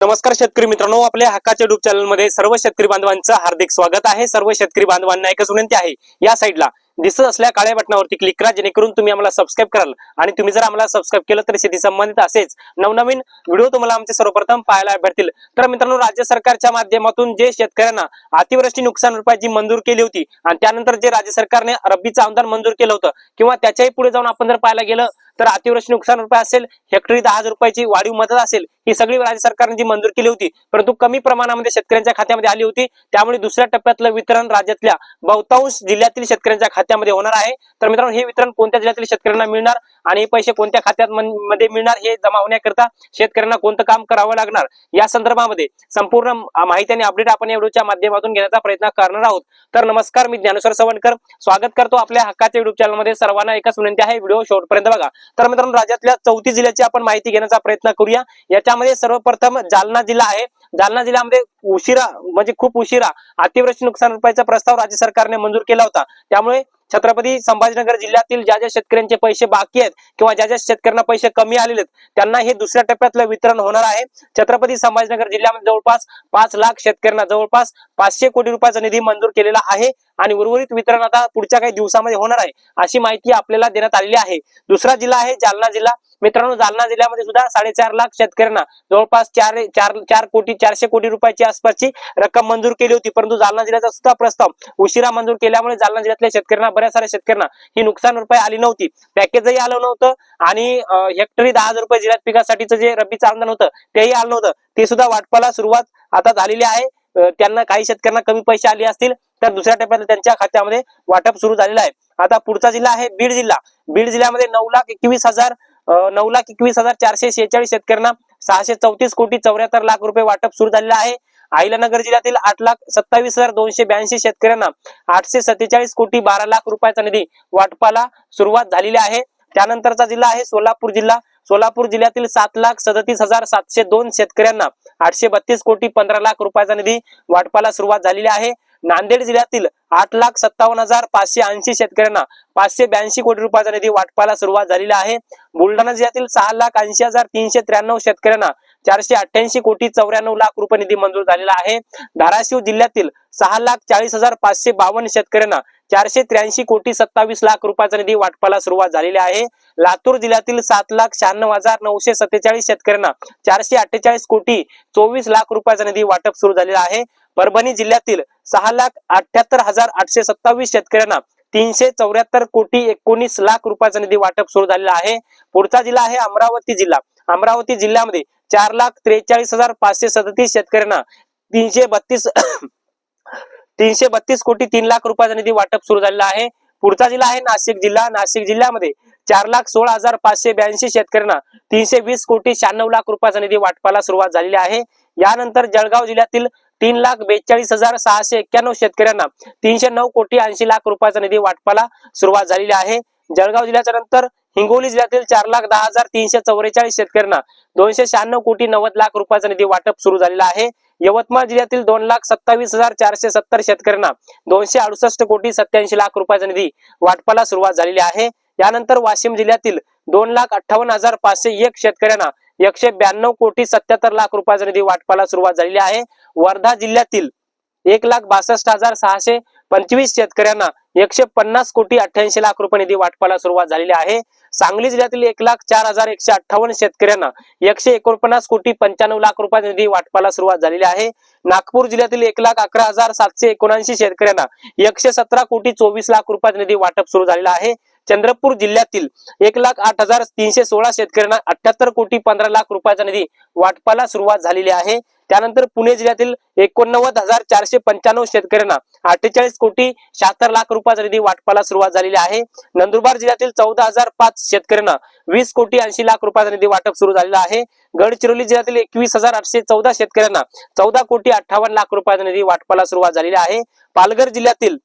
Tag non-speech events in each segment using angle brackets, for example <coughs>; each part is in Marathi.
नमस्कार शेतकरी मित्रांनो आपल्या हक्काच्या युट्यूब चॅनलमध्ये सर्व शेतकरी बांधवांचं हार्दिक स्वागत आहे. सर्व शेतकरी बांधवांना एकच विनंती आहे या साईडला दिसत असल्या काळ्या बटनावरती क्लिक करा जेणेकरून तुम्ही आम्हाला सबस्क्राईब कराल. आणि तुम्ही जर आम्हाला सबस्क्राईब केलं तर शेती संबंधित असेच नवनवीन व्हिडिओ तुम्हाला आमचे सर्वप्रथम पाहायला भेटतील. तर मित्रांनो राज्य सरकारच्या माध्यमातून जे शेतकऱ्यांना अतिवृष्टी नुकसान रुपयाची मंजूर केली होती आणि त्यानंतर जे राज्य सरकारने रब्बीचं अनुदान मंजूर केलं होतं किंवा त्याच्याही पुढे जाऊन आपण जर पाहायला गेलं तर अतिवृष्टी नुकसान रुपये असेल हेक्टरी दहा हजार रुपयाची वाढीव मदत असेल ही सगळी राज्य सरकारने जी मंजूर केली होती परंतु कमी प्रमाणामध्ये शेतकऱ्यांच्या खात्यामध्ये आली होती त्यामुळे दुसऱ्या टप्प्यातलं वितरण राज्यातल्या बहुतांश जिल्ह्यातील शेतकऱ्यांच्या खात्यामध्ये होणार आहे. तर मित्रांनो हे वितरण कोणत्या जिल्ह्यातील शेतकऱ्यांना मिळणार? आणि पैसे कोणत्या खात्यात मध्ये मिळणार हे जमा होण्याकरता शेतकऱ्यांना कोणतं काम करावं लागणार? या संदर्भामध्ये संपूर्ण माहिती आणि अपडेट आपण या व्हिडिओच्या माध्यमातून घेण्याचा प्रयत्न करणार आहोत. तर नमस्कार मी ज्ञानेश्वर सवणकर स्वागत करतो आपल्या हक्काच्या युट्यूब चॅनलमध्ये सर्वांना एकच विनंती आहे व्हिडिओ शेवटपर्यंत बघा. तर मित्रांनो राज्यातल्या चौथी जिल्ह्याची आपण माहिती घेण्याचा प्रयत्न करूया. याच्यामध्ये सर्वप्रथम जालना जिल्हा आहे. जालना जिल्ह्यामध्ये उशिरा म्हणजे खूप उशिरा अतिवृष्टी नुकसान भरपाईचा प्रस्ताव राज्य सरकारने मंजूर केला होता. त्यामुळे छत्रपती संभाजीनगर जिल्ह्यातील ज्या ज्या शेतकऱ्यांचे पैसे बाकी आहेत किंवा ज्या ज्या शेतकऱ्यांना पैसे कमी आलेले आहेत त्यांना हे दुसऱ्या टप्प्यातलं वितरण होणार आहे. छत्रपती संभाजीनगर जिल्ह्यामध्ये जवळपास पाच लाख शेतकऱ्यांना जवळपास पाचशे कोटी रुपयाचा निधी मंजूर केलेला आहे. आणि उर्वरित वितरण आता पुढच्या काही दिवसामध्ये होणार आहे अशी माहिती आपल्याला देण्यात आलेली आहे. दुसरा जिल्हा आहे जालना जिल्हा. मित्रांनो जालना जिल्ह्यामध्ये सुद्धा साडेचार लाख शेतकऱ्यांना जवळपास चार चार चार कोटी चारशे कोटी रुपयाची आसपासची रक्कम मंजूर केली होती. परंतु जालना जिल्ह्याचा सुद्धा प्रस्ताव उशिरा मंजूर केल्यामुळे जालना जिल्ह्यातल्या शेतकऱ्यांना बऱ्याच साऱ्या शेतकऱ्यांना ही नुकसान रुपये आली नव्हती. पॅकेजही आलं नव्हतं आणि हेक्टरी दहा हजार रुपये जिल्ह्यात पिकासाठीचं जे रब्बीचं अनुदान होतं तेही आलं नव्हतं. ते सुद्धा वाटपाला सुरुवात आता झालेली आहे. त्यांना काही शेतकऱ्यांना कमी पैसे आले असतील. तर दुसऱ्या टप्प्यात त्यांच्या खात्यामध्ये वाटप सुरू झालेलं आहे. आता पुढचा जिल्हा आहे बीड जिल्हा. बीड जिल्ह्यामध्ये नऊ लाख एकवीस हजार नऊ लाख एकवीस हजार चारशे शेहेचाळीस शेतकऱ्यांना सहाशे चौतीस कोटी चौऱ्याहत्तर लाख रुपये वाटप सुरू झालेलं आहे. अहिल्यानगर जिल्ह्यातील आठ लाख सत्तावीस हजार दोनशे ब्याऐंशी शेतकऱ्यांना आठशे सत्तेचाळीस कोटी बारा लाख रुपयाचा निधी वाटपाला सुरुवात झालेली आहे. त्यानंतरचा जिल्हा आहे सोलापूर जिल्हा. सोलापूर जिल्ह्यातील सात लाख सदतीस हजार सातशे दोन शेतकऱ्यांना आठशे बत्तीस कोटी पंधरा लाख रुपयाचा निधी वाटपाला सुरुवात झालेली आहे. नांदेड जिल्ह्यातील आठ लाख सत्तावन्न हजार पाचशे ऐंशी शेतकऱ्यांना पाचशे ब्याऐंशी कोटी रुपयाचा निधी वाटपाला सुरुवात झालेली आहे. बुलढाणा जिल्ह्यातील सहा लाख ऐंशी हजार तीनशे त्र्याण्णव शेतकऱ्यांना चारशे अठ्ठ्याऐंशी कोटी चौऱ्याण्णव लाख रुपये निधी मंजूर झालेला आहे. धाराशिव जिल्ह्यातील सहा लाख चाळीस हजार पाचशे बावन्न शेतकऱ्यांना चारशे त्र्याऐंशी कोटी सत्तावीस लाख रुपयाचा निधी वाटपाला सुरुवात झालेली आहे. लातूर जिल्ह्यातील सात लाख शहाण्णव हजार नऊशे सत्तेचाळीस शेतकऱ्यांना चारशे अठ्ठेचाळीस कोटी चोवीस लाख रुपयाचा निधी वाटप सुरू झालेला आहे. परभणी जिल्ह्यातील सहा लाख अठ्याहत्तर हजार आठशे सत्तावीस शेतकऱ्यांना तीनशे चौऱ्याहत्तर कोटी एकोणीस लाख रुपयाचा निधी वाटप सुरू झालेला आहे. पुढचा जिल्हा आहे अमरावती जिल्हा. अमरावती जिल्ह्यामध्ये चार लाख त्रेचाळीस हजार पाचशे सदतीस शेतकऱ्यांना तीनशे बत्तीस <coughs> तीनशे बत्तीस कोटी तीन लाख रुपयाचा निधी वाटप सुरू झालेला आहे. पुढचा जिल्हा आहे नाशिक जिल्हा. नाशिक जिल्ह्यामध्ये चार लाख सोळा हजार पाचशे ब्याऐंशी शेतकऱ्यांना तीनशे वीस कोटी शहाण्णव लाख रुपयाचा निधी वाटपाला सुरुवात झालेली आहे. यानंतर जळगाव जिल्ह्यातील तीन लाख बेचाळीस हजार सहाशे एक्क्याण्णव शेतकऱ्यांना तीनशे नऊ कोटी ऐंशी लाख रुपयाचा निधी वाटपाला सुरुवात झालेली आहे. जळगाव जिल्ह्याच्या नंतर हिंगोली जिल्ह्यातील चार लाख दहा हजार तीनशे चौवेचाळीस शेतकऱ्यांना दोनशे शहाण्णव कोटी नव्वद लाख रुपयाचा निधी वाटप सुरू झालेला आहे. यवतमाळ जिल्ह्यातील दोन लाख सत्तावीस हजार चारशे सत्तर शेतकऱ्यांना दोनशे अडुसष्ट कोटी सत्याऐंशी लाख रुपयाचा निधी वाटपाला सुरुवात झालेली आहे. यानंतर वाशिम जिल्ह्यातील दोन लाख अठ्ठावन्न हजार पाचशे एक शेतकऱ्यांना एकशे ब्याण्णव कोटी सत्याहत्तर लाख रुपयाचा निधी वाटपाला सुरुवात झालेली आहे. वर्धा जिल्ह्यातील एक लाख बासष्ट हजार सहाशे पंचवीस शेतकऱ्यांना एकशे पन्नास कोटी अठ्ठ्याऐंशी लाख रुपये निधी वाटपाला सुरुवात झालेली आहे. सांगली जिल्ह्यातील एक लाख चार हजार एकशे अठ्ठावन्न शेतकऱ्यांना एकशे एकोणपन्नास कोटी पंच्याण्णव लाख रुपयाचा निधी वाटपाला सुरुवात झालेली आहे. नागपूर जिल्ह्यातील एक लाख अकरा हजार सातशे एकोणऐंशी शेतकऱ्यांना एकशे सतरा कोटी चोवीस लाख रुपयाचा निधी वाटप सुरू झालेला आहे. चंद्रपूर जिल्ह्यातील एक लाख आठ हजार तीनशे सोळा शेतकऱ्यांना अठ्याहत्तर कोटी पंधरा लाख रुपयाचा निधी वाटपाला सुरुवात झालेली आहे. त्यानंतर पुणे जिल्ह्यातील एकोणनव्वद हजार चारशे पंच्याण्णव शेतकऱ्यांना अठ्ठेचाळीस कोटी शहात्तर लाख रुपयाचा निधी वाटपाला सुरुवात झालेली आहे. नंदुरबार जिल्ह्यातील चौदा हजार पाच शेतकऱ्यांना वीस कोटी ऐंशी लाख रुपयाचा निधी वाटप सुरू झालेला आहे. गडचिरोली जिल्ह्यातील एकवीस हजार आठशे चौदा शेतकऱ्यांना चौदा कोटी अठ्ठावन्न लाख रुपयाचा निधी वाटपाला सुरुवात झालेली आहे. पालघर जिल्ह्यातील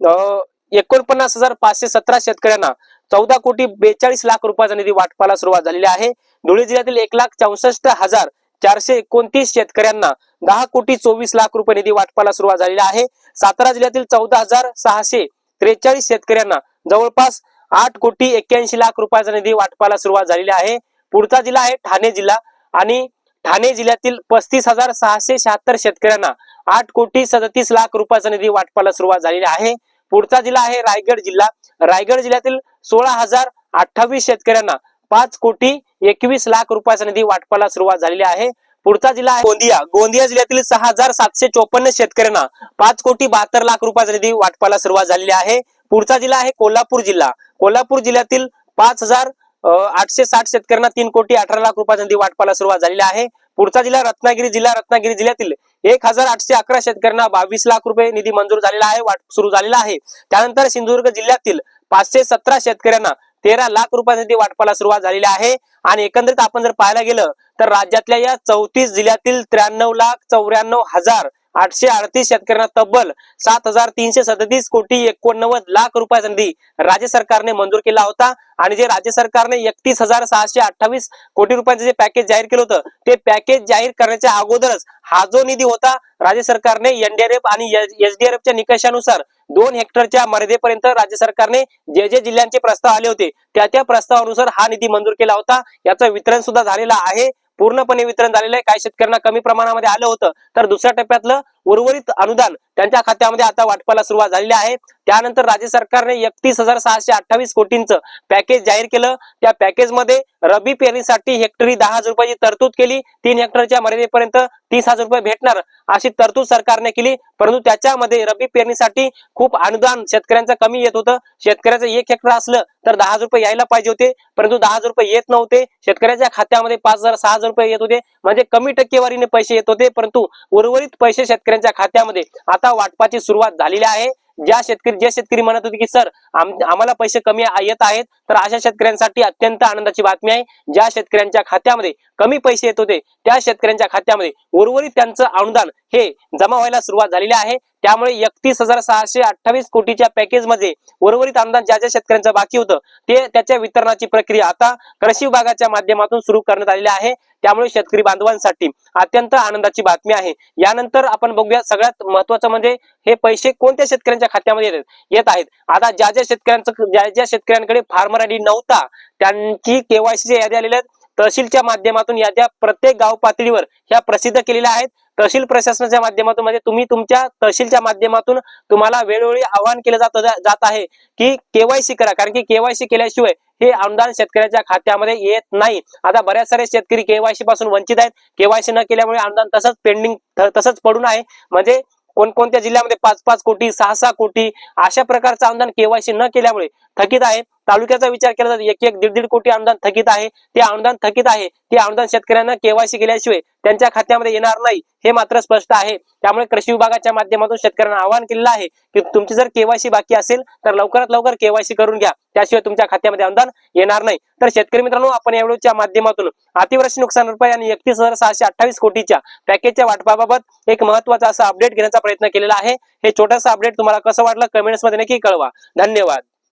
अं, एकोणपन्नास हजार पाचशे सतरा शेतकऱ्यांना चौदा कोटी बेचाळीस लाख रुपयाचा निधी वाटपाला सुरुवात झालेली आहे. धुळे जिल्ह्यातील एक लाख चौसष्ट हजार चारशे एकोणतीस शेतकऱ्यांना दहा कोटी चोवीस लाख रुपये निधी वाटपाला सुरुवात झालेली आहे. सातारा जिल्ह्यातील चौदा हजार सहाशे त्रेचाळीस शेतकऱ्यांना जवळपास आठ कोटी एक्क्याऐंशी लाख रुपयाचा निधी वाटपाला सुरुवात झालेली आहे. पुढचा जिल्हा आहे ठाणे जिल्हा आणि ठाणे जिल्ह्यातील पस्तीस हजार सहाशे शहात्तर शेतकऱ्यांना आठ कोटी सदतीस लाख रुपयाचा निधी वाटपाला सुरुवात झालेली आहे. पुढचा जिल्हा आहे रायगड जिल्हा. रायगड जिल्ह्यातील सोळा हजार अठ्ठावीस शेतकऱ्यांना पाच कोटी एकवीस लाख रुपयाचा निधी वाटपाला सुरुवात झालेली आहे. पुढचा जिल्हा आहे गोंदिया. गोंदिया जिल्ह्यातील सहा हजार सातशे चोपन्न शेतकऱ्यांना पाच कोटी बहात्तर लाख रुपयाचा निधी वाटपाला सुरुवात झालेली आहे. पुढचा जिल्हा आहे कोल्हापूर जिल्हा. कोल्हापूर जिल्ह्यातील पाच हजार आठशे साठ शेतकऱ्यांना तीन कोटी अठरा लाख रुपयाचा निधी वाटपाला सुरुवात झालेली आहे. पुढचा जिल्हा रत्नागिरी जिल्हा. रत्नागिरी जिल्ह्यातील एक हजार आठशे अकरा शेतकऱ्यांना बावीस लाख रुपये निधी मंजूर झालेला आहे वाट सुरू झालेला आहे. त्यानंतर सिंधुदुर्ग जिल्ह्यातील पाचशे सतरा शेतकऱ्यांना तेरा लाख रुपयांसाठी निधी वाटपाला सुरुवात झालेली आहे. आणि एकंदरीत आपण जर पाहायला गेलं तर राज्यातल्या या चौतीस जिल्ह्यातील त्र्याण्णव लाख चौऱ्याण्णव हजार आठशे अडतीस शेतकऱ्यांना तब्बल सात हजार तीनशे सदतीस कोटी एकोणनव्वद लाख रुपयाचा निधी राज्य सरकारने मंजूर केला होता. आणि जे राज्य सरकारने एकतीस हजार सहाशे अठ्ठावीस कोटी रुपयांचं जे पॅकेज जाहीर केलं होतं ते पॅकेज जाहीर करण्याच्या अगोदरच हा जो निधी होता राज्य सरकारने एनडीआरएफ आणि एसडीआरएफच्या निकषानुसार दोन हेक्टरच्या मर्यादेपर्यंत राज्य सरकारने जे जे जिल्ह्यांचे प्रस्ताव आले होते त्या त्या प्रस्तावानुसार हा निधी मंजूर केला होता. याचं वितरण सुद्धा झालेलं आहे. पूर्णपणे वितरण झालेलं आहे. काही शेतकऱ्यांना कमी प्रमाणामध्ये आलं होतं तर दुसऱ्या टप्प्यातलं उर्वरित अनुदान त्यांच्या खात्यामध्ये आता वाटपाला सुरुवात झालेली आहे. त्यानंतर राज्य सरकारने एकतीस हजार सहाशे अठ्ठावीस कोटींचं पॅकेज जाहीर केलं. त्या पॅकेजमध्ये रबी पेरणीसाठी हेक्टरी दहा हजार रुपयाची तरतूद केली. तीन हेक्टरच्या मर्यादेपर्यंत तीस हजार रुपये भेटणार अशी तरतूद सरकारने केली. परंतु त्याच्यामध्ये रबी पेरणीसाठी खूप अनुदान शेतकऱ्यांचं कमी येत होतं. शेतकऱ्याचं एक हेक्टर असलं तर दहा हजार रुपये यायला पाहिजे होते. परंतु दहा हजार रुपये येत नव्हते. शेतकऱ्याच्या खात्यामध्ये पाच हजार सहा हजार रुपये येत होते. म्हणजे कमी टक्केवारीने पैसे येत होते. परंतु उर्वरित पैसे शेतकऱ्यांच्या खात्यामध्ये आता वाटपाची सुरुवात झालेली आहे. ज्या शेतकरी जे शेतकरी म्हणत होते की सर आम्हाला पैसे कमी येत आहेत तर अशा शेतकऱ्यांसाठी अत्यंत आनंदाची बातमी आहे. ज्या शेतकऱ्यांच्या खात्यामध्ये कमी पैसे येत होते त्या शेतकऱ्यांच्या खात्यामध्ये उर्वरित त्यांचं अनुदान हे जमा व्हायला सुरुवात झालेली आहे. त्यामुळे एकतीस हजार सहाशे अठ्ठावीस कोटीच्या पॅकेजमध्ये उर्वरित अनुदान ज्या ज्या शेतकऱ्यांचं बाकी होतं ते त्याच्या वितरणाची प्रक्रिया आता कृषी विभागाच्या माध्यमातून सुरू करण्यात आलेली आहे. त्यामुळे शेतकरी बांधवांसाठी अत्यंत आनंदाची बातमी आहे. यानंतर आपण बघूया सगळ्यात महत्वाचं म्हणजे हे पैसे कोणत्या शेतकऱ्यांच्या खात्यामध्ये येत येत आहेत. आता ज्या ज्या शेतकऱ्यांचं ज्या ज्या शेतकऱ्यांकडे फार्मर आयडी नव्हता त्यांची केवायसीच्या याद्या आलेल्या आहेत. तहसीलच्या माध्यमातून याद्या प्रत्येक गाव पातळीवर ह्या प्रसिद्ध केलेल्या आहेत. तहसील प्रशासनाच्या माध्यमातून म्हणजे तुम्ही तुमच्या तहसीलच्या माध्यमातून तुम्हाला वेळोवेळी आवाहन केलं जात जात आहे की केवायसी करा. कारण की केवायसी केल्याशिवाय हे अनुदान शेतकऱ्याच्या खात्यामध्ये येत नाही. आता बऱ्याच सारे शेतकरी केवायसी पासून वंचित आहेत. केवायसी न केल्यामुळे अनुदान तसंच पेंडिंग तसंच पडून आहे. म्हणजे कोणकोणत्या जिल्ह्यामध्ये पाच पाच कोटी सहा सहा कोटी अशा प्रकारचं अनुदान केवायसी न केल्यामुळे थकीत आहे. तालुक्याचा विचार केला जातो एक एक दीड दीड कोटी अनुदान थकीत आहे. ते अनुदान थकीत आहे. ते अनुदान शेतकऱ्यांना केवायसी केल्याशिवाय त्यांच्या खात्यामध्ये येणार नाही हे मात्र स्पष्ट आहे. त्यामुळे कृषी विभागाच्या माध्यमातून शेतकऱ्यांना आवाहन केलेलं आहे की तुमची जर केवायसी बाकी असेल तर लवकरात लवकर केवायसी करून घ्या. त्याशिवाय तुमच्या खात्यामध्ये अनुदान येणार नाही. तर शेतकरी मित्रांनो आपण यावेळीच्या माध्यमातून अतिवृष्टी नुकसान रुपये आणि एकतीस हजार सहाशे अठ्ठावीस कोटीच्या पॅकेजच्या वाटपाबाबत एक महत्त्वाचा असा अपडेट घेण्याचा प्रयत्न केलेला आहे. हे छोटंसं अपडेट तुम्हाला कसं वाटलं कमेंट्समध्ये नक्की कळवा. धन्यवाद.